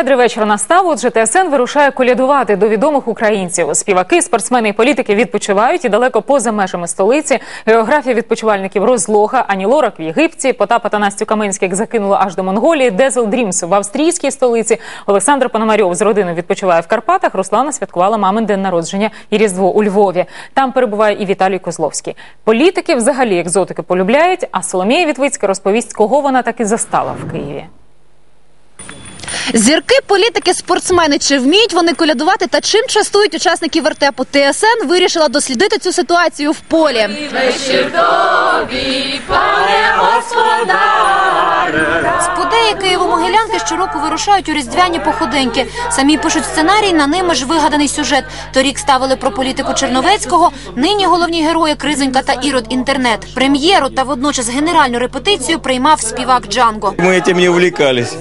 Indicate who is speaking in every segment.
Speaker 1: Щедрий вечір настав. Отже, ТСН вирушає колядувати до відомих українців. Співаки, спортсмени і політики відпочивають і далеко поза межами столиці. Географія відпочивальників розлога. Ані Лорак в Єгипті, Потапа та Настю Каменських закинуло аж до Монголії. Дезел Дрімс в австрійській столиці. Олександр Пономарьов з родиною відпочиває в Карпатах. Руслана святкувала мамин день народження і Різдво у Львові. Там перебуває і Віталій Козловський. Політики взагалі екзотики полюбляють. А Соломія Вітвицька розповість, кого вона таки застала в Києві.
Speaker 2: Зірки, політики, спортсмени чи вміють вони колядувати та чим частують учасників вертепу? ТСН вирішила дослідити цю ситуацію в полі Сподеї Києво-Могилянки щороку вирушають у різдвяні походеньки. Самі пишуть сценарій, на ними ж вигаданий сюжет. Торік ставили про політику Черновецького. Нині головні герої Кризонька та Ірод інтернет. Прем'єру та водночас генеральну репетицію приймав співак Джанго.
Speaker 3: Мы этим не увлекались.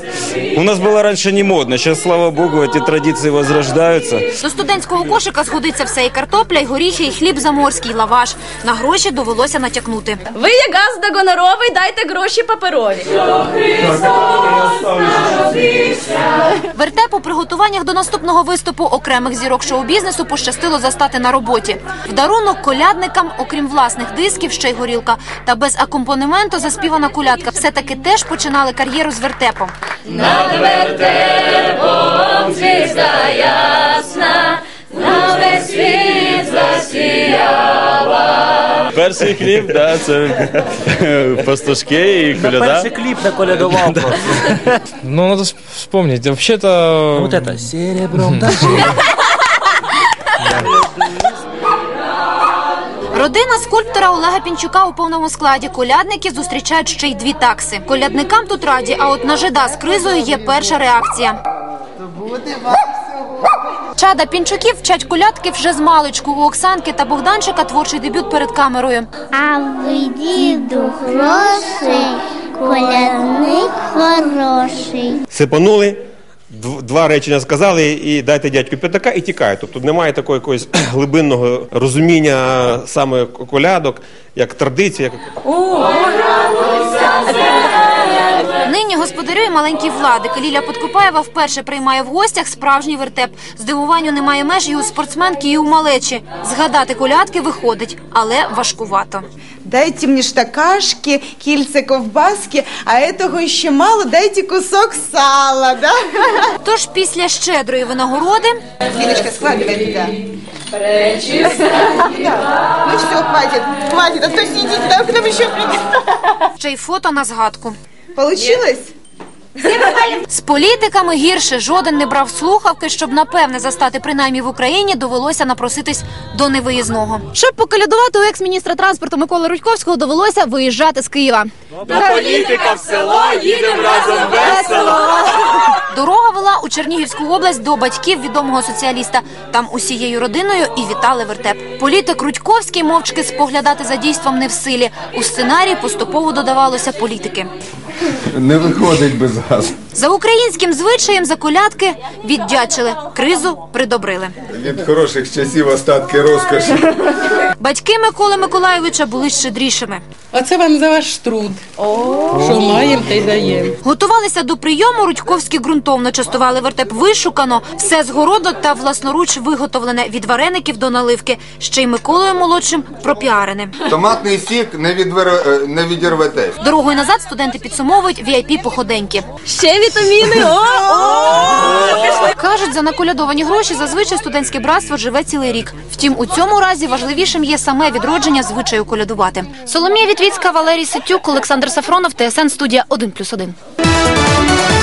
Speaker 3: У нас было раньше не модно. Сейчас, слава богу, эти традиции возрождаются.
Speaker 2: До студентського кошика згодиться все і картопля, і горіхи, і хліб заморський, і лаваш. На гроші довелося натякнути.
Speaker 4: Ви є газ гоноровий, дайте гроші паперові.
Speaker 2: Вертеп у приготуваннях до наступного виступу окремих зірок шоу-бізнесу пощастило застати на роботі. В дарунок колядникам, окрім власних дисків, ще й горілка. Та без акомпанементу заспівана колядка. Все таки теж починали кар'єру з вертепом.
Speaker 3: Перший хліб, да, це пастушки і коляда.
Speaker 5: Перший кліп наколядував.
Speaker 6: Ну, надо вс- вспомнить. Вообще-то...
Speaker 5: Вот это серебром дальше.
Speaker 2: Родина скульптора Олега Пінчука у повному складі. Колядники зустрічають ще й дві такси. Колядникам тут раді, а от на жида з кризою є перша реакція. Чада Пінчуків вчать колядки вже з маличку. У Оксанки та Богданчика творчий дебют перед камерою.
Speaker 7: А ви діду грошей, колядник хороший.
Speaker 8: сипанули, два речення сказали і дайте дядьку п'ятака і тікають. Тобто немає такого якогось глибинного розуміння саме колядок, як традиція. Як...
Speaker 2: Нині господарює маленький владик. Ліля Подкупаєва вперше приймає в гостях справжній вертеп. Здивуванню немає меж і у спортсменки, і у малечі. Згадати колядки виходить, але важкувато.
Speaker 9: Дайте мне штакашки, кільце ковбаски, а этого ще мало, дайте кусок сала, да?
Speaker 2: Тож після щедрої винагороди
Speaker 9: Линочка, складывай туда. Да. Ну все, хватит, хватит, а то сидите, да, к нам еще придет.
Speaker 2: ще й фото на згадку.
Speaker 9: Получилось?
Speaker 2: З політиками гірше жоден не брав слухавки, щоб напевне застати принаймні в Україні довелося напроситись до невиїзного. Щоб поколядувати у екс-міністра транспорту Миколи Рудьковського довелося виїжджати з Києва. Дорога вела у Чернігівську область до батьків відомого соціаліста. Там усією родиною і вітали вертеп. Політик Рудьковський мовчки споглядати за дійством не в силі. У сценарії поступово додавалося політики.
Speaker 10: Не виходить без газу.
Speaker 2: За українським звичаєм за колядки віддячили, кризу придобрили.
Speaker 10: Від хороших часів остатки розкоші.
Speaker 2: Батьки Миколи Миколайовича були щедрішими.
Speaker 11: Оце вам за ваш труд. Що маємо, та й даємо.
Speaker 2: Готувалися до прийому. Рудьковські ґрунтовно частували вертеп вишукано, все з городу та власноруч виготовлене від вареників до наливки. Ще й Миколою молодшим пропіарене.
Speaker 10: Томатний сік не, відвер... е, не відірветесь.
Speaker 2: Дорогою назад студенти підсумовують vip походеньки.
Speaker 4: Ще вітаміни. О, о!
Speaker 2: Кажуть, за наколядовані гроші зазвичай студентське братство живе цілий рік. Втім, у цьому разі важливішим є саме відродження звичаю колядувати. Соломія Вітвіцька, Валерій Ситюк, Олександр Сафронов, ТСН студія 1+,1.